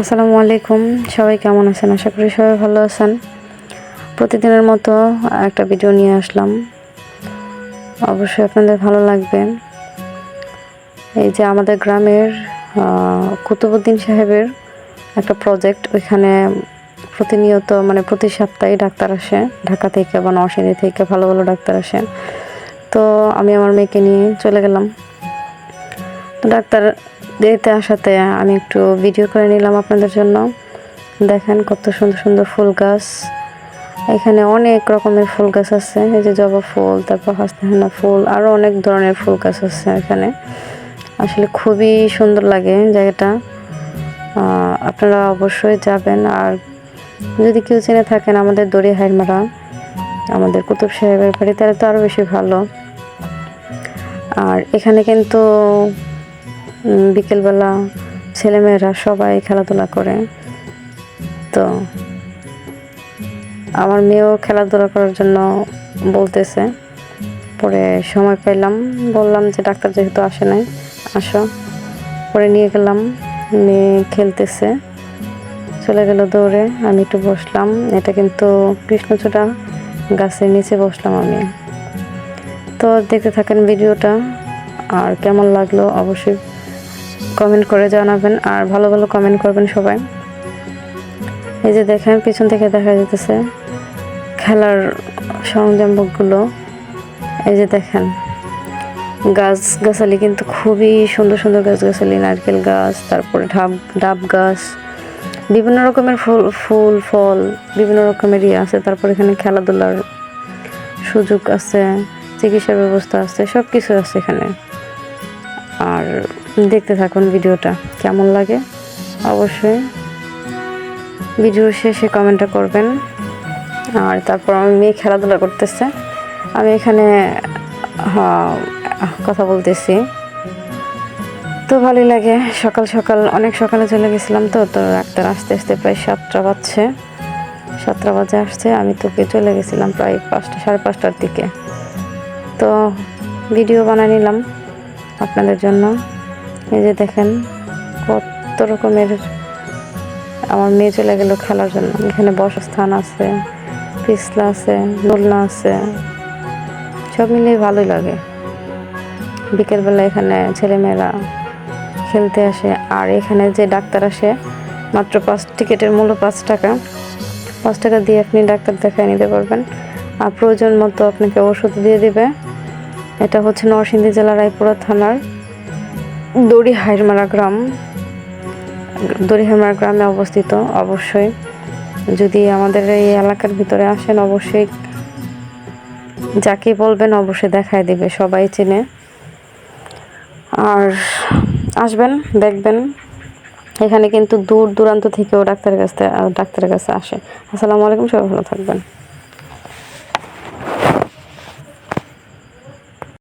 আসসালামু আলাইকুম। সবাই কেমন আছেন? আশা করি সবাই ভালো আছেন। প্রতিদিনের মতো একটা ভিডিও নিয়ে আসলাম। অবশ্যই আপনাদের ভালো লাগবে। এই যে আমাদের গ্রামের কুতুবুদ্দিন সাহেবের একটা প্রজেক্ট ওইখানে প্রতিনিয়ত মানে প্রতি সপ্তাহে ডাক্তার আসে। ঢাকা থেকে বা নরসিংদী থেকে ভালো ভালো ডাক্তার আসে। তো আমি আমার মেয়েকে নিয়ে চলে গেলাম। তো ডাক্তার দিতে আসাতে আমি একটু ভিডিও করে নিলাম আপনাদের জন্য। দেখেন কত সুন্দর সুন্দর ফুল গাছ। এখানে অনেক রকমের ফুল গাছ আছে, এই যে জবা ফুল, তারপর হাসনাহানা ফুল আরও অনেক ধরনের ফুল গাছ আছে এখানে। আসলে খুবই সুন্দর লাগে জায়গাটা। আপনারা অবশ্যই যাবেন। আর যদি কেউ চেনে থাকেন আমাদের দড়ি হাইমারা আমাদের কুতুব সাহেবের বাড়ি তাহলে তো আরও বেশি ভালো। আর এখানে কিন্তু বিকেলবেলা ছেলেমেয়েরা সবাই খেলাধুলা করে। তো আমার মেয়েও খেলাধুলা করার জন্য বলতেছে। পরে সময় পাইলাম, বললাম যে ডাক্তার যেহেতু আসে নাই, আসো। পরে নিয়ে গেলাম মেয়ে খেলতেছে। চলে গেল দৌড়ে, আমি একটু বসলাম। এটা কিন্তু কৃষ্ণচূড়া গাছের নিচে বসলাম আমি। তো দেখতে থাকেন ভিডিওটা, আর কেমন লাগল অবশ্যই কমেন্ট করে জানাবেন আর ভালো ভালো কমেন্ট করবেন সবাই। এই যে দেখেন, পিছন থেকে দেখা যেতেছে খেলার সরঞ্জামগুলো। এই যে দেখেন, গাছ গাছালি কিন্তু খুবই সুন্দর সুন্দর গাছ গাছালি, নারকেল গাছ, তারপরে ঢাব, ডাব গাছ, বিভিন্ন রকমের ফুল ফুল, ফল, বিভিন্ন রকমের ইয়ে আছে। তারপর এখানে খেলাধুলার সুযোগ আছে চিকিৎসার ব্যবস্থা আছে সব কিছু আছে এখানে। আর দেখতে থাকুন ভিডিওটা, কেমন লাগে? অবশ্যই ভিডিও শেষে কমেন্টটা করবেন। আর তারপর আমার মেয়ে খেলাধুলা করতেছে। আমি এখানে কথা বলতেছি। তো ভালোই লাগে, সকাল সকাল, অনেক সকালে চলে গেছিলাম তো তো ডাক্তার আসতে আসতে প্রায় সাতটা বাজছে। সাতটা বাজে আসছে, আমি তোকে চলে গেছিলাম প্রায় পাঁচটা, সাড়ে পাঁচটার দিকে। তো ভিডিও বানিয়ে নিলাম আপনাদের জন্য। এই যে দেখেন, কত রকমের আমার মেয়ে চলে গেল খেলার জন্য। এখানে বসার স্থান আছে, পিছলা আছে, দোলনা আছে, সব মিলিয়ে ভালোই লাগে। বিকেলবেলা এখানে ছেলেমেয়েরা খেলতে আসে, আর এখানে যে ডাক্তার আসে, মাত্র পাঁচ টিকিটের মূল্য পাঁচ টাকা। পাঁচ টাকা দিয়ে আপনি ডাক্তার দেখায় নিতে পারবেন। আর প্রয়োজন মতো আপনাকে ওষুধ দিয়ে দিবে। এটা হচ্ছে নরসিংদী জেলার রায়পুরা থানার দড়ি হাইরমারা গ্রাম, দড়ি হাইরমারা গ্রামে অবস্থিত, অবশ্যই। যদি আমাদের এই এলাকার ভিতরে আসেন, অবশ্যই যাকে বলবেন অবশ্যই দেখায় দিবে, সবাই চেনে। আর আসবেন, দেখবেন। এখানে কিন্তু দূর দূরান্ত থেকেও ডাক্তারের কাছে ডাক্তারের কাছে আসে। আসসালামু আলাইকুম, সবাই ভালো থাকবেন।